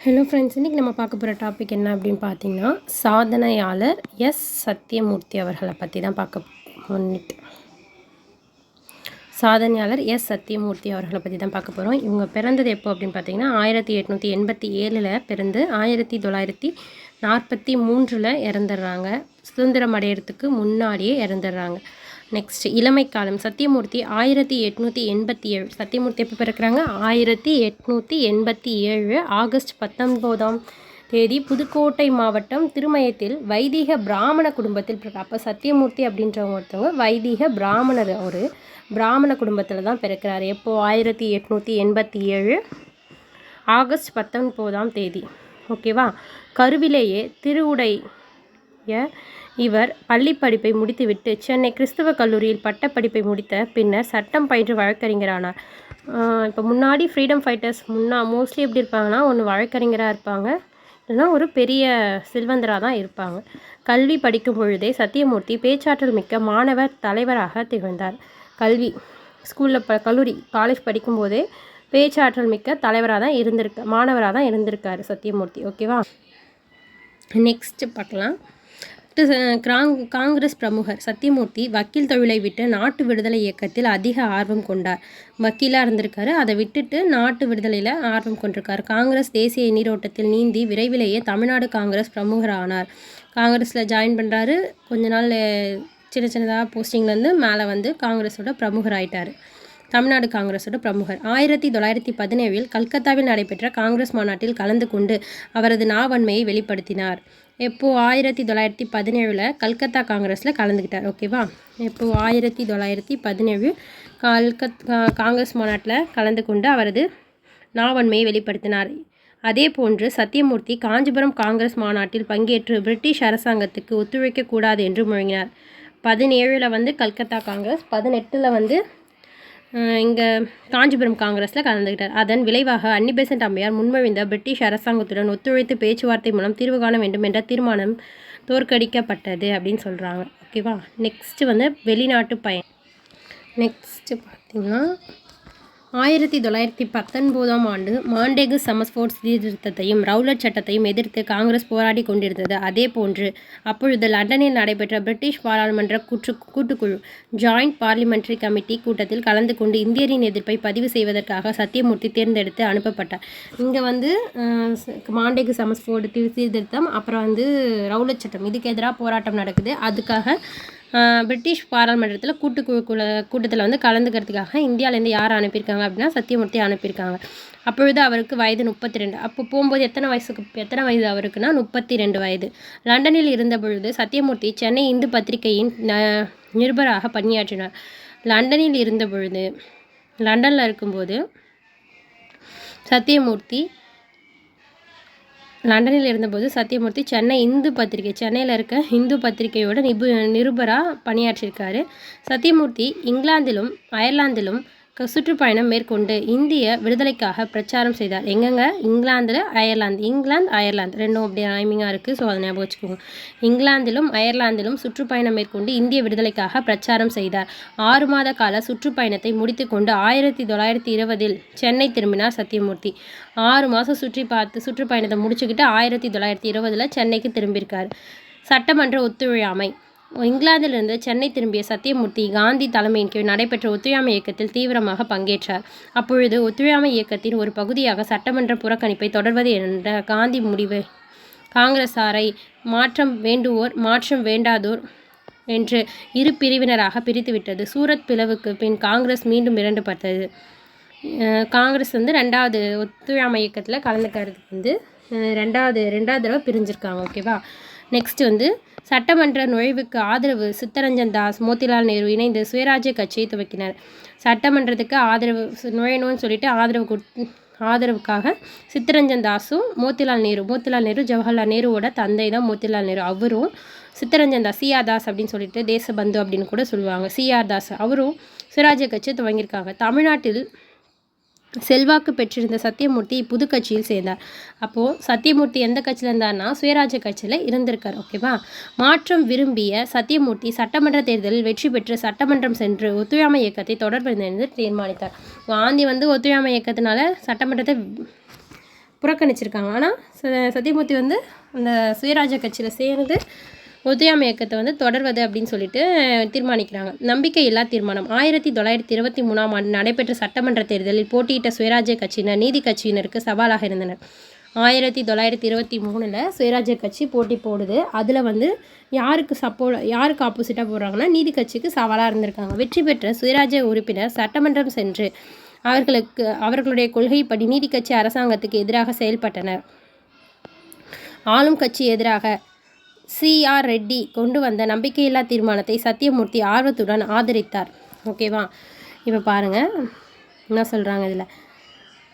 Hello friends இன்றைக்கி நம்ம பார்க்க போகிற டாபிக் என்ன அப்படின்னு பார்த்தீங்கன்னா சாதனையாளர் எஸ். சத்யமூர்த்தி அவர்களை பற்றி தான் பார்க்க முன்னிட்டு சாதனையாளர் எஸ். சத்யமூர்த்தி அவர்களை பற்றி தான் பார்க்க போகிறோம் இவங்க பிறந்தது எப்போ அப்படின்னு பார்த்தீங்கன்னா ஆயிரத்தி எட்நூற்றி எண்பத்தி ஏழில் பிறந்து ஆயிரத்தி தொள்ளாயிரத்தி நாற்பத்தி மூன்றில் இறந்துடுறாங்க. சுதந்திரம் அடையிறதுக்கு முன்னாடியே இறந்துடுறாங்க. நெக்ஸ்ட் இளமை காலம். சத்தியமூர்த்தி ஆயிரத்தி எட்நூற்றி எண்பத்தி ஏழு சத்தியமூர்த்தி எப்போ பிறக்கிறாங்க? ஆயிரத்தி எட்நூற்றி எண்பத்தி ஏழு ஆகஸ்ட் பத்தொன்பதாம் தேதி புதுக்கோட்டை மாவட்டம் திருமயத்தில் வைதிக பிராமண குடும்பத்தில் பிறகு அப்போ சத்தியமூர்த்தி அப்படின்றவங்க ஒருத்தவங்க வைதிக பிராமணர் ஒரு பிராமண குடும்பத்தில் தான் பிறக்கிறார். எப்போது ஆயிரத்தி எட்நூற்றி எண்பத்தி ஏழு ஆகஸ்ட் பத்தொன்பதாம் தேதி. ஓகேவா? கருவிலேயே திருவுடைய இவர் பள்ளி படிப்பை முடித்துவிட்டு சென்னை கிறிஸ்துவ கல்லூரியில் பட்டப்படிப்பை முடித்த பின்னர் சட்டம் பயின்று வழக்கறிஞரானார். இப்போ முன்னாடி ஃப்ரீடம் ஃபைட்டர்ஸ் முன்னா மோஸ்ட்லி எப்படி இருப்பாங்கன்னா ஒன்று வழக்கறிஞராக இருப்பாங்க இல்லைனா ஒரு பெரிய செல்வந்தராக தான் இருப்பாங்க. கல்வி படிக்கும் பொழுதே சத்தியமூர்த்தி பேச்சாற்றல் மிக்க மாணவர் தலைவராக திகழ்ந்தார். கல்வி ஸ்கூலில் ப கல்லூரி காலேஜ் படிக்கும்போதே பேச்சாற்றல் மிக்க தலைவராக தான் இருந்திருக்க மாணவராக தான் இருந்திருக்காரு சத்தியமூர்த்தி. ஓகேவா நெக்ஸ்ட்டு பார்க்கலாம். கிராங் காங்கிரஸ் பிரமுகர் சத்தியமூர்த்தி வக்கீல் தொழிலை விட்டு நாட்டு விடுதலை இயக்கத்தில் அதிக ஆர்வம் கொண்டார். வக்கீலாக இருந்திருக்காரு. அதை விட்டுட்டு நாட்டு விடுதலையில் ஆர்வம் கொண்டிருக்கார். காங்கிரஸ் தேசிய நீரோட்டத்தில் நீந்தி விரைவிலேயே தமிழ்நாடு காங்கிரஸ் பிரமுகர் ஆனார். காங்கிரஸில் ஜாயின் பண்ணுறாரு கொஞ்ச நாள் சின்ன சின்னதாக போஸ்டிங்லேருந்து மேலே வந்து காங்கிரஸோட பிரமுகர் ஆயிட்டார். தமிழ்நாடு காங்கிரஸோட பிரமுகர். ஆயிரத்தி தொள்ளாயிரத்தி பதினேழில் கல்கத்தாவில் நடைபெற்ற காங்கிரஸ் மாநாட்டில் கலந்து கொண்டு அவரது நாவன்மையை வெளிப்படுத்தினார். எப்போது ஆயிரத்தி தொள்ளாயிரத்தி பதினேழில் கல்கத்தா காங்கிரஸில் கலந்துக்கிட்டார் ஓகேவா இப்போது ஆயிரத்தி தொள்ளாயிரத்தி பதினேழு கல்கத் காங்கிரஸ் மாநாட்டில் கலந்து கொண்டு அவரது நாவன்மையை வெளிப்படுத்தினார். அதே போன்று சத்தியமூர்த்தி காஞ்சிபுரம் காங்கிரஸ் மாநாட்டில் பங்கேற்று பிரிட்டிஷ் அரசாங்கத்துக்கு ஒத்துழைக்கக்கூடாது என்று முழங்கினார். பதினேழில் வந்து கல்கத்தா காங்கிரஸ் பதினெட்டில் வந்து இங்கே காஞ்சிபுரம் காங்கிரஸில் கலந்துக்கிட்டார் அதன் விளைவாக அன்னிபெசன்ட் அம்மையார் முன்மொழிந்த பிரிட்டிஷ் அரசாங்கத்துடன் ஒத்துழைத்து பேச்சுவார்த்தை மூலம் தீர்வு காண வேண்டும் என்ற தீர்மானம் தோற்கடிக்கப்பட்டது அப்படின்னு சொல்கிறாங்க ஓகேவா? நெக்ஸ்ட்டு வந்து வெளிநாட்டு பயன் நெக்ஸ்ட்டு பார்த்திங்கன்னா ஆயிரத்தி தொள்ளாயிரத்தி பத்தொன்பதாம் ஆண்டு மாண்டேகு சமஸ்போர்ட் சீர்திருத்தத்தையும் ரவுலட் சட்டத்தையும் எதிர்த்து காங்கிரஸ் போராடி கொண்டிருந்தது. அதே போன்று அப்பொழுது லண்டனில் நடைபெற்ற பிரிட்டிஷ் பாராளுமன்ற கூற்று கூட்டுக்குழு ஜாயிண்ட் பார்லிமெண்டரி கமிட்டி கூட்டத்தில் கலந்து கொண்டு இந்தியரின் எதிர்ப்பை பதிவு செய்வதற்காக சத்தியமூர்த்தி தேர்ந்தெடுத்து அனுப்பப்பட்டார். இங்கே வந்து மாண்டேகு சமஸ்போர்டு சீர்திருத்தம் அப்புறம் வந்து ரவுலட் சட்டம் இதுக்கு எதிராக போராட்டம் நடக்குது. அதுக்காக பிரிட்டிஷ் பாராளுமன்றத்தில் கூட்டு கூட்டத்தில் வந்து கலந்துக்கிறதுக்காக இந்தியாவிலேருந்து யார் அனுப்பியிருக்காங்க அப்படின்னா சத்தியமூர்த்தி அனுப்பியிருக்காங்க. அப்பொழுது அவருக்கு வயது முப்பத்தி ரெண்டு அப்போ போகும்போது எத்தனை வயசுக்கு எத்தனை வயது அவருக்குன்னா முப்பத்தி ரெண்டு வயது. லண்டனில் இருந்த பொழுது சத்தியமூர்த்தி சென்னை இந்து பத்திரிகையின் நிருபராக பணியாற்றினார். லண்டனில் இருந்த பொழுது லண்டனில் இருக்கும்போது சத்தியமூர்த்தி லண்டனில் இருந்தபோது சத்யமூர்த்தி சென்னை இந்து பத்திரிகை சென்னையில் இருக்க இந்து பத்திரிகையோட நிபு நிருபராக பணியாற்றியிருக்காரு. சத்யமூர்த்தி இங்கிலாந்திலும் அயர்லாந்திலும் சுற்றுப்பயணம் மேற்கொண்டு இந்திய விடுதலைக்காக பிரச்சாரம் செய்தார். எங்கெங்க? இங்கிலாந்தில் அயர்லாந்து. இங்கிலாந்து அயர்லாந்து. ரெண்டும் அப்படி ரைமிங்காக இருக்குது ஸோ அதை ஞாபகம் வச்சுக்கோங்க. இங்கிலாந்திலும் அயர்லாந்திலும் சுற்றுப்பயணம் மேற்கொண்டு இந்திய விடுதலைக்காக பிரச்சாரம் செய்தார். ஆறு மாத கால சுற்றுப்பயணத்தை முடித்துக்கொண்டு ஆயிரத்தி தொள்ளாயிரத்தி இருபதில் சென்னை திரும்பினார் சத்யமூர்த்தி ஆறு மாதம் சுற்றி பார்த்து சுற்றுப்பயணத்தை முடிச்சுக்கிட்டு ஆயிரத்தி தொள்ளாயிரத்தி இருபதில் சென்னைக்கு திரும்பியிருக்கார். சட்டமன்ற ஒத்துழையாமை. இங்கிலாந்திலிருந்து சென்னை திரும்பிய சத்தியமூர்த்தி காந்தி தலைமையின் கீழ் நடைபெற்ற ஒத்துழையாமை இயக்கத்தில் தீவிரமாக பங்கேற்றார். அப்பொழுது ஒத்துழையாமை இயக்கத்தின் ஒரு பகுதியாக சட்டமன்ற புறக்கணிப்பை தொடர்வது என்ற காந்தி முடிவு. காங்கிரசாரை மாற்றம் வேண்டுவோர் மாற்றம் வேண்டாதோர் என்று இரு பிரிவினராக பிரித்துவிட்டது. சூரத் பிளவுக்கு பின் காங்கிரஸ் மீண்டும் இரண்டுபட்டது காங்கிரஸ் வந்து ரெண்டாவது ஒத்துழையாமை இயக்கத்தில் கலந்துக்கிறதுக்கு வந்து ரெண்டாவது ரெண்டாவது தடவை பிரிஞ்சிருக்காங்க ஓகேவா நெக்ஸ்ட் வந்து சட்டமன்ற நுழைவுக்கு ஆதரவு சித்தரஞ்சன் தாஸ் மோதிலால் நேரு இணைந்து சுயராஜ்ய கட்சியை துவக்கினர். சட்டமன்றத்துக்கு ஆதரவு நுழையணும்னு சொல்லிட்டு ஆதரவு ஆதரவுக்காக சித்தரஞ்சன் தாஸும் மோத்திலால் நேரு மோத்திலால் நேரு ஜவஹர்லால் நேருவோட தந்தை தான் மோத்திலால் நேரு. அவரும் சித்தரஞ்சன் தாஸ் சிஆர் தாஸ் அப்படின்னு சொல்லிட்டு தேசபந்து அப்படின்னு கூட சொல்லுவாங்க. சிஆர் தாஸ் அவரும் சுயராஜ்ய கட்சியை துவங்கியிருக்காங்க. தமிழ்நாட்டில் செல்வாக்கு பெற்றிருந்த சத்தியமூர்த்தி புது கட்சியில் சேர்ந்தார். அப்போது சத்தியமூர்த்தி எந்த கட்சியில் இருந்தார்னா சுயராஜ்ய கட்சியில் இருந்திருக்கார் ஓகேவா மாற்றம் விரும்பிய சத்தியமூர்த்தி சட்டமன்ற தேர்தலில் வெற்றி பெற்று சட்டமன்றம் சென்று ஒத்துழையாமை இயக்கத்தை தொடர்பு தீர்மானித்தார். காந்தி வந்து ஒத்துழையாமை இயக்கத்தினால சட்டமன்றத்தை புறக்கணிச்சிருக்காங்க. ஆனால் ச- சத்தியமூர்த்தி வந்து அந்த சுயராஜ்ய கட்சியில் சேர்ந்து ஒத்துழையாமை இயக்கத்தை வந்து தொடர்வது அப்படின்னு சொல்லிட்டு தீர்மானிக்கிறாங்க. நம்பிக்கை இல்லா தீர்மானம். ஆயிரத்தி தொள்ளாயிரத்தி இருபத்தி மூணாம் ஆண்டு நடைபெற்ற சட்டமன்ற தேர்தலில் போட்டியிட்ட சுயராஜ்ய கட்சியினர் நீதி கட்சியினருக்கு சவாலாக இருந்தனர். ஆயிரத்தி தொள்ளாயிரத்தி இருபத்தி மூணில் சுயராஜ்ய கட்சி போட்டி போடுது. அதில் வந்து யாருக்கு சப்போர்ட் யாருக்கு ஆப்போசிட்டாக போடுறாங்கன்னா நீதி கட்சிக்கு சவாலாக இருந்திருக்காங்க. வெற்றி பெற்ற சுயராஜ்ய உறுப்பினர் சட்டமன்றம் சென்று அவர்களுக்கு அவர்களுடைய கொள்கைப்படி நீதி கட்சி அரசாங்கத்துக்கு எதிராக செயல்பட்டனர். ஆளும் கட்சி எதிராக சி ஆர் ரெட்டி கொண்டு வந்த நம்பிக்கையில்லா தீர்மானத்தை சத்தியமூர்த்தி ஆர்வத்துடன் ஆதரித்தார். ஓகேவா? இப்போ பாருங்கள் என்ன சொல்கிறாங்க இதில்?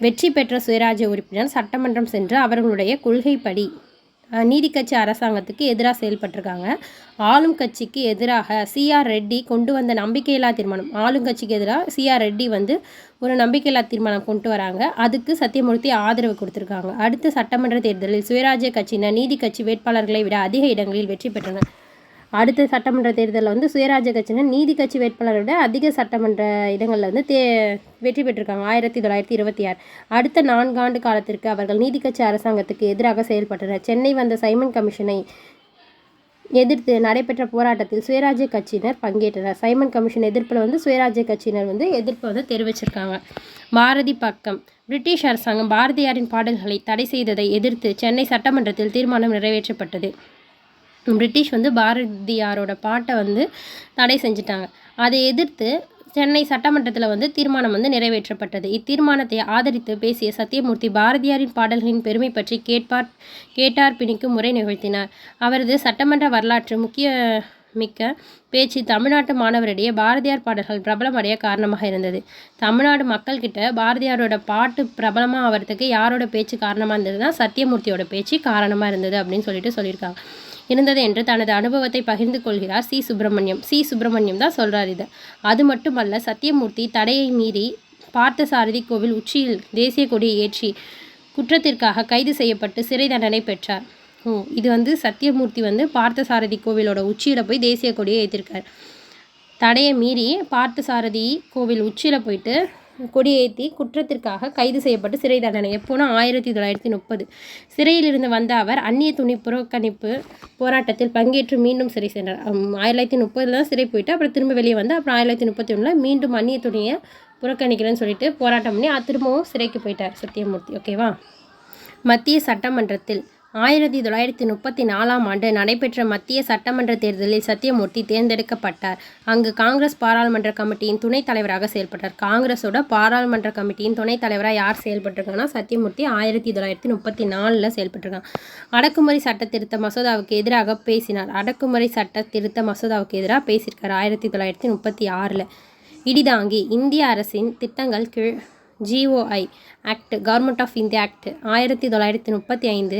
வெற்றி பெற்ற சுயராஜ்ய உறுப்பினர் சட்டமன்றம் சென்று அவர்களுடைய கொள்கைப்படி நீதி கட்சி அரசாங்கத்துக்கு எதிராக செயல்பட்டிருக்காங்க. ஆளும் கட்சிக்கு எதிராக சிஆர் ரெட்டி கொண்டு வந்த நம்பிக்கையில்லா தீர்மானம். ஆளும் கட்சிக்கு எதிராக சிஆர் ரெட்டி வந்து ஒரு நம்பிக்கையில்லா தீர்மானம் கொண்டு வராங்க. அதுக்கு சத்தியமூர்த்தி ஆதரவு கொடுத்துருக்காங்க. அடுத்த சட்டமன்ற தேர்தலில் சுயராஜ்ய கட்சியினர் நீதி கட்சி வேட்பாளர்களை விட அதிக இடங்களில் வெற்றி பெற்றனர். அடுத்த சட்டமன்ற தேர்தலில் வந்து சுயராஜ்ய கட்சியினர் நீதி கட்சி வேட்பாளரை விட அதிக சட்டமன்ற இடங்களில் வந்து தே வெற்றி பெற்றிருக்காங்க. ஆயிரத்தி தொள்ளாயிரத்தி இருபத்தி ஆறு. அடுத்த நான்காண்டு காலத்திற்கு அவர்கள் நீதி கட்சி அரசாங்கத்துக்கு எதிராக செயல்பட்டனர். சென்னை வந்த சைமன் கமிஷனை எதிர்த்து நடைபெற்ற போராட்டத்தில் சுயராஜ்ய கட்சியினர் பங்கேற்றனர். சைமன் கமிஷன் எதிர்ப்பில் வந்து சுயராஜ்ய கட்சியினர் வந்து எதிர்ப்பு வந்து தெரிவிச்சிருக்காங்க. பாரதி பக்கம். பிரிட்டிஷ் அரசாங்கம் பாரதியாரின் பாடல்களை தடை செய்ததை எதிர்த்து சென்னை சட்டமன்றத்தில் தீர்மானம் நிறைவேற்றப்பட்டது. பிரிட்டிஷ் வந்து பாரதியாரோட பாட்டை வந்து தடை செஞ்சுட்டாங்க. அதை எதிர்த்து சென்னை சட்டமன்றத்தில் வந்து தீர்மானம் வந்து நிறைவேற்றப்பட்டது. இத்தீர்மானத்தை ஆதரித்து பேசிய சத்தியமூர்த்தி பாரதியாரின் பாடல்களின் பெருமை பற்றி கேட்பார் கேட்டார் பிணிக்கும் முறை நிகழ்த்தினார். அவரது சட்டமன்ற வரலாற்று முக்கிய மிக்க பேச்சு தமிழ்நாட்டு மாணவரிடையே பாரதியார் பாடல்கள் பிரபலமடைய காரணமாக இருந்தது. தமிழ்நாடு மக்கள்கிட்ட பாரதியாரோட பாட்டு பிரபலமாக ஆகிறதுக்கு யாரோட பேச்சு காரணமாக இருந்ததுன்னா சத்தியமூர்த்தியோட பேச்சு காரணமாக இருந்தது அப்படின்னு சொல்லிட்டு சொல்லியிருக்காங்க. இருந்தது என்று தனது அனுபவத்தை பகிர்ந்து கொள்கிறார் சி. சுப்பிரமணியம். சி. சுப்பிரமணியம் தான் சொல்கிறார் இது. அது மட்டுமல்ல சத்தியமூர்த்தி தடையை மீறி பார்த்தசாரதி கோவில் உச்சியில் தேசிய கொடியை ஏற்றி குற்றத்திற்காக கைது செய்யப்பட்டு சிறை தண்டனை பெற்றார். ஓ இது வந்து சத்தியமூர்த்தி வந்து பார்த்தசாரதி கோவிலோட உச்சியில் போய் தேசிய கொடியை ஏற்றிருக்கார் தடையை மீறி பார்த்தசாரதி கோவில் உச்சியில் போயிட்டு கொடியேற்றி குற்றத்திற்காக கைது செய்யப்பட்டு சிறை தண்டனை எப்போனா ஆயிரத்தி தொள்ளாயிரத்தி முப்பது. சிறையிலிருந்து வந்த அவர் அந்நிய துணி புறக்கணிப்பு போராட்டத்தில் பங்கேற்று மீண்டும் சிறை சென்றார். ஆயிரத்தி தொள்ளாயிரத்தி முப்பதில் தான் சிறை போயிட்டு அப்புறம் திரும்ப வெளியே வந்து அப்புறம் ஆயிரத்தி தொள்ளாயிரத்தி முப்பத்தி ஒன்றில் மீண்டும் அந்நிய துணியை புறக்கணிக்கிறேன்னு சொல்லிட்டு போராட்டம் பண்ணி திரும்பவும் சிறைக்கு போயிட்டார் சத்தியமூர்த்தி. ஓகேவா மத்திய சட்டமன்றத்தில் ஆயிரத்தி தொள்ளாயிரத்தி முப்பத்தி நாலாம் ஆண்டு நடைபெற்ற மத்திய சட்டமன்ற தேர்தலில் சத்தியமூர்த்தி தேர்ந்தெடுக்கப்பட்டார். அங்கு காங்கிரஸ் பாராளுமன்ற கமிட்டியின் துணைத் தலைவராக செயல்பட்டார். காங்கிரஸோட பாராளுமன்ற கமிட்டியின் துணைத் தலைவராக யார் செயல்பட்டிருக்காங்கன்னா சத்தியமூர்த்தி ஆயிரத்தி தொள்ளாயிரத்தி முப்பத்தி நாலில் செயல்பட்டிருக்காங்க அடக்குமுறை சட்ட திருத்த மசோதாவுக்கு எதிராக பேசினார். அடக்குமுறை சட்ட திருத்த மசோதாவுக்கு எதிராக பேசியிருக்கார் ஆயிரத்தி தொள்ளாயிரத்தி முப்பத்தி ஆறில் இடிதாங்கி இந்திய அரசின் திட்டங்கள் கீழ் GOI act government of India act ஆயிரத்தி தொள்ளாயிரத்தி முப்பத்தி ஐந்து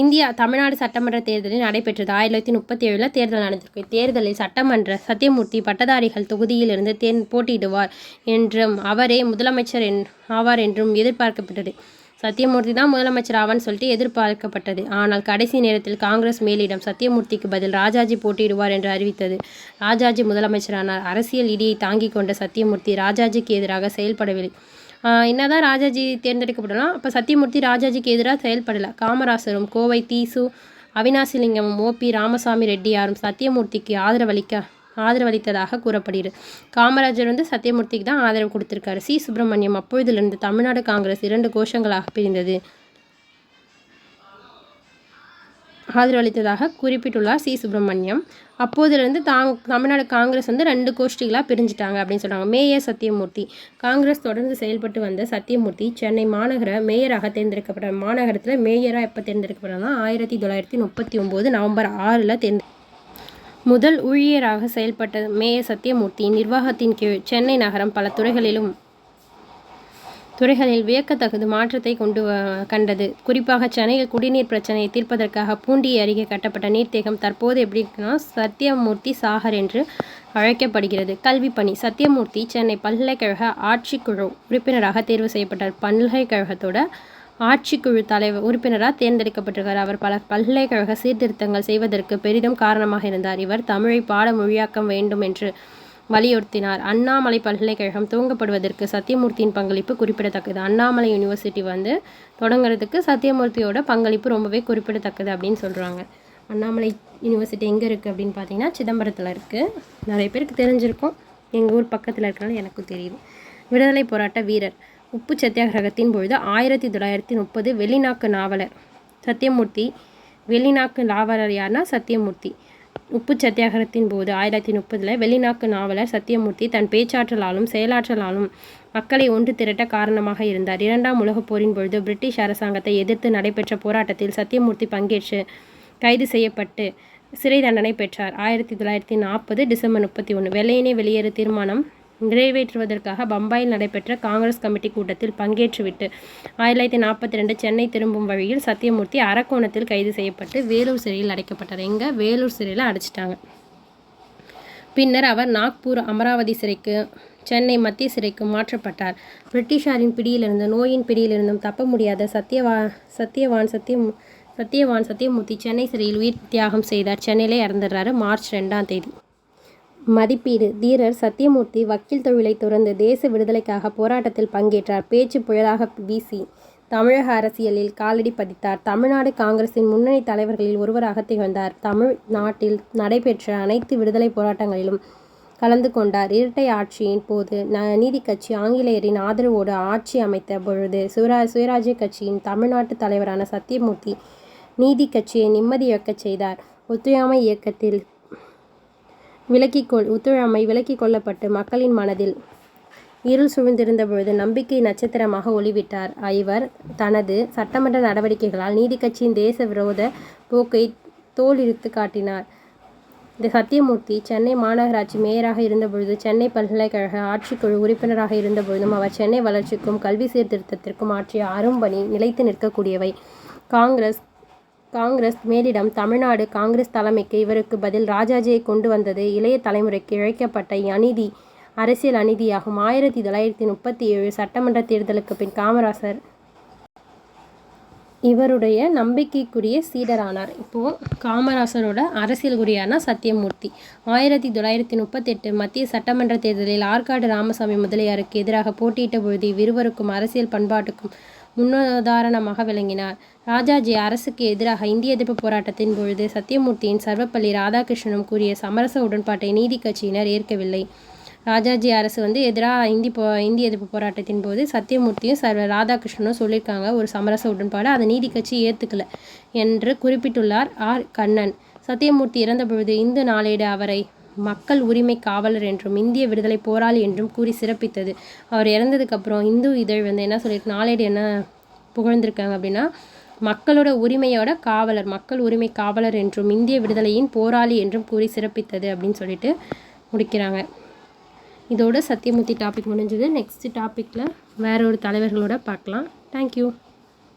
இந்தியா தமிழ்நாடு சட்டமன்ற தேர்தலில் நடைபெற்றது. ஆயிரத்தி தொள்ளாயிரத்தி முப்பத்தி ஏழில் தேர்தல் நடந்திருக்கு. தேர்தலில் சட்டமன்ற சத்தியமூர்த்தி பட்டதாரிகள் தொகுதியிலிருந்து தேர் போட்டியிடுவார் என்றும் அவரே முதலமைச்சர் என் ஆவார் என்றும் எதிர்பார்க்கப்பட்டது. சத்தியமூர்த்தி தான் முதலமைச்சர் ஆவான்னு சொல்லிட்டு எதிர்பார்க்கப்பட்டது. ஆனால் கடைசி நேரத்தில் காங்கிரஸ் மேலிடம் சத்தியமூர்த்திக்கு பதில் ராஜாஜி போட்டியிடுவார் என்று அறிவித்தது. ராஜாஜி முதலமைச்சரானார். அரசியல் இடியை தாங்கிக் கொண்ட சத்தியமூர்த்தி ராஜாஜிக்கு எதிராக செயல்படவில்லை. என்ன என்னதான் ராஜாஜி தேர்ந்தெடுக்கப்படலாம் அப்போ சத்தியமூர்த்தி ராஜாஜிக்கு எதிராக செயல்படலை. காமராசரும் கோவை தீசு அவினாசிலிங்கமும் ஓபி ராமசாமி ரெட்டியாரும் சத்தியமூர்த்திக்கு ஆதரவளிக்க ஆதரவளித்ததாக கூறப்படுகிறது. காமராஜர் வந்து சத்தியமூர்த்திக்கு தான் ஆதரவு கொடுத்துருக்காரு. சி. சுப்பிரமணியம் அப்பொழுதிலிருந்து தமிழ்நாடு காங்கிரஸ் இரண்டு கோஷங்களாக பிரிந்தது. ஆதரவளித்ததாக குறிப்பிட்டுள்ளார் சி. சுப்பிரமணியம். அப்போதுலேருந்து தாங் தமிழ்நாடு காங்கிரஸ் வந்து ரெண்டு கோஷ்டிகளாக பிரிஞ்சுட்டாங்க அப்படின்னு சொல்கிறாங்க மேயர் சத்தியமூர்த்தி. காங்கிரஸ் தொடர்ந்து செயல்பட்டு வந்த சத்தியமூர்த்தி சென்னை மாநகர மேயராக தேர்ந்தெடுக்கப்பட்ட மாநகரத்தில் மேயராக எப்போ தேர்ந்தெடுக்கப்பட்டனா ஆயிரத்தி தொள்ளாயிரத்தி முப்பத்தி ஒம்பது நவம்பர் ஆறில் தேர்ந்து முதல் ஊழியராக செயல்பட்ட மேயர் சத்தியமூர்த்தி நிர்வாகத்தின் கீழ் சென்னை நகரம் பல துறைகளிலும் துறைகளில் வியக்கத்தகுது மாற்றத்தை கொண்டு வ- கண்டது. குறிப்பாக சென்னையில் குடிநீர் பிரச்சனையை தீர்ப்பதற்காக பூண்டி அருகே கட்டப்பட்ட நீர்த்தேகம் தற்போது எப்படி இருக்குன்னா சத்தியமூர்த்தி சாகர் என்று அழைக்கப்படுகிறது. கல்வி பணி. சத்தியமூர்த்தி சென்னை பல்கலைக்கழக ஆட்சிக்குழு உறுப்பினராக தேர்வு செய்யப்பட்டார். பல்கலைக்கழகத்தோட ஆட்சிக்குழு தலைவர் உறுப்பினராக தேர்ந்தெடுக்கப்பட்டிருக்கார் அவர் பல பல்கலைக்கழக சீர்திருத்தங்கள் செய்வதற்கு பெரிதும் காரணமாக இருந்தார். இவர் தமிழை பாட மொழியாக்கம் வேண்டும் என்று வலியுறுத்தினார். அண்ணாமலை பல்கலைக்கழகம் துவங்கப்படுவதற்கு சத்தியமூர்த்தியின் பங்களிப்பு குறிப்பிடத்தக்கது. அண்ணாமலை யூனிவர்சிட்டி வந்து தொடங்குறதுக்கு சத்தியமூர்த்தியோட பங்களிப்பு ரொம்பவே குறிப்பிடத்தக்கது அப்படின்னு சொல்கிறாங்க அண்ணாமலை யூனிவர்சிட்டி எங்கே இருக்குது அப்படின்னு பார்த்தீங்கன்னா சிதம்பரத்தில் இருக்குது நிறைய பேருக்கு தெரிஞ்சிருக்கும். எங்கள் ஊர் பக்கத்தில் இருக்கனால எனக்கும் தெரியுது. விடுதலை போராட்ட வீரர் உப்பு சத்தியாகிரகத்தின் பொழுது ஆயிரத்தி தொள்ளாயிரத்தி முப்பது வெளிநாக்கு நாவலர் சத்தியமூர்த்தி வெளிநாக்கு நாவலர் யார்னா சத்தியமூர்த்தி. உப்பு சத்தியாகிரகத்தின் போது ஆயிரத்தி முப்பதில் வெளிநாக்கு நாவலர் சத்தியமூர்த்தி தன் பேச்சாற்றலாலும் செயலாற்றலாலும் மக்களை ஒன்று திரட்ட காரணமாக இருந்தார். இரண்டாம் உலகப் போரின் பொழுது பிரிட்டிஷ் அரசாங்கத்தை எதிர்த்து நடைபெற்ற போராட்டத்தில் சத்தியமூர்த்தி பங்கேற்று கைது செய்யப்பட்டு சிறை தண்டனை பெற்றார். ஆயிரத்தி தொள்ளாயிரத்தி நாற்பது டிசம்பர் முப்பத்தி ஒன்று வெள்ளையினை வெளியேறு தீர்மானம் நிறைவேற்றுவதற்காக பம்பாயில் நடைபெற்ற காங்கிரஸ் கமிட்டி கூட்டத்தில் பங்கேற்றுவிட்டு ஆயிரத்தி தொள்ளாயிரத்தி நாற்பத்தி ரெண்டு சென்னை திரும்பும் வழியில் சத்தியமூர்த்தி அரக்கோணத்தில் கைது செய்யப்பட்டு வேலூர் சிறையில் அடைக்கப்பட்டார். எங்கே வேலூர் சிறையில் அடைச்சிட்டாங்க. பின்னர் அவர் நாக்பூர் அமராவதி சிறைக்கு சென்னை மத்திய சிறைக்கு மாற்றப்பட்டார். பிரிட்டிஷாரின் பிடியிலிருந்து நோயின் பிடியிலிருந்தும் தப்ப முடியாத சத்தியவா சத்தியவான் சத்தியம் சத்தியவான் சத்தியமூர்த்தி சென்னை சிறையில் உயிர் தியாகம் செய்தார். சென்னையிலே இறந்துடுறாரு. மார்ச் ரெண்டாம் தேதி. மதிப்பீடு. தீரர் சத்தியமூர்த்தி வக்கீல் தொழிலை துறந்து தேச விடுதலைக்காக போராட்டத்தில் பங்கேற்றார். பேச்சு புயலாக வீசி தமிழக அரசியலில் காலடி பதித்தார். தமிழ்நாடு காங்கிரசின் முன்னணி தலைவர்களில் ஒருவராக திகழ்ந்தார். தமிழ் நாட்டில் நடைபெற்ற அனைத்து விடுதலை போராட்டங்களிலும் கலந்து கொண்டார். இரட்டை ஆட்சியின் போது ந நீதி கட்சி ஆங்கிலேயரின் ஆதரவோடு ஆட்சி அமைத்த பொழுது சுயரா சுயராஜ்ய கட்சியின் தமிழ்நாட்டு தலைவரான சத்தியமூர்த்தி நீதி கட்சியை நிம்மதியக்கச் செய்தார். ஒத்துழையாமை இயக்கத்தில் விலக்கிக்கொள் ஒத்துழைமை விலக்கிக் கொள்ளப்பட்டு மக்களின் மனதில் இருள் சூழ்ந்திருந்த பொழுது நம்பிக்கை நட்சத்திரமாக ஒளிவிட்டார். இவர் தனது சட்டமன்ற நடவடிக்கைகளால் நீதி கட்சியின் தேச விரோத போக்கை தோலிருத்து காட்டினார். இந்த சத்தியமூர்த்தி. சென்னை மாநகராட்சி மேயராக இருந்தபொழுது சென்னை பல்கலைக்கழக ஆட்சிக்குழு உறுப்பினராக இருந்தபொழுதும் அவர் சென்னை வளர்ச்சிக்கும் கல்வி சீர்திருத்தத்திற்கும் ஆற்றிய அரும்பணி நிலைத்து நிற்கக்கூடியவை. காங்கிரஸ் காங்கிரஸ் மேலிடம் தமிழ்நாடு காங்கிரஸ் தலைமைக்கு இவருக்கு பதில் ராஜாஜியை கொண்டு வந்தது இளைய தலைமுறைக்கு இழைக்கப்பட்ட அநீதி அரசியல் அநீதியாகும். ஆயிரத்தி தொள்ளாயிரத்தி முப்பத்தி ஏழு சட்டமன்ற தேர்தலுக்கு பின் காமராசர் இவருடைய நம்பிக்கைக்குரிய சீடரானார். இப்போது காமராசரோட அரசியல் குறியான சத்தியமூர்த்தி. ஆயிரத்தி தொள்ளாயிரத்தி முப்பத்தெட்டு மத்திய சட்டமன்ற தேர்தலில் ஆற்காடு ராமசாமி முதலியாருக்கு எதிராக போட்டியிட்ட பொழுது இவ்விருவருக்கும் அரசியல் பண்பாட்டுக்கும் முன்னுதாரணமாக விளங்கினார். ராஜாஜி அரசுக்கு எதிராக இந்திய எதிர்ப்பு போராட்டத்தின் பொழுது சத்தியமூர்த்தியின் சர்வப்பள்ளி ராதாகிருஷ்ணனும் கூறிய சமரச உடன்பாட்டை நீதி கட்சியினர் ஏற்கவில்லை. ராஜாஜி அரசு வந்து எதிராக இந்தி போ இந்திய எதிர்ப்பு போராட்டத்தின் போது சத்தியமூர்த்தியும் சர்வ ராதாகிருஷ்ணனும் சொல்லியிருக்காங்க ஒரு சமரச உடன்பாடு அதை நீதி கட்சி ஏற்றுக்கல என்று குறிப்பிட்டுள்ளார் ஆர். கண்ணன். சத்தியமூர்த்தி இறந்த பொழுது இந்து நாளேடு அவரை மக்கள் உரிமை காவலர் என்றும் இந்திய விடுதலை போராளி என்றும் கூறி சிறப்பித்தது. அவர் இறந்ததுக்கப்புறம் இந்து இதழ் வந்து என்ன சொல்லியிருக்கு நாளேடு என்ன புகழ்ந்திருக்காங்க அப்படின்னா மக்களோட உரிமையோட காவலர் மக்கள் உரிமை காவலர் என்றும் இந்திய விடுதலையின் போராளி என்றும் கூறி சிறப்பித்தது அப்படின்னு சொல்லிட்டு முடிக்கிறாங்க. இதோட சத்தியமூர்த்தி டாபிக் முடிஞ்சது. நெக்ஸ்ட் டாப்பிக்கில் வேற ஒரு தலைவர்களோட பார்க்கலாம். தேங்க்யூ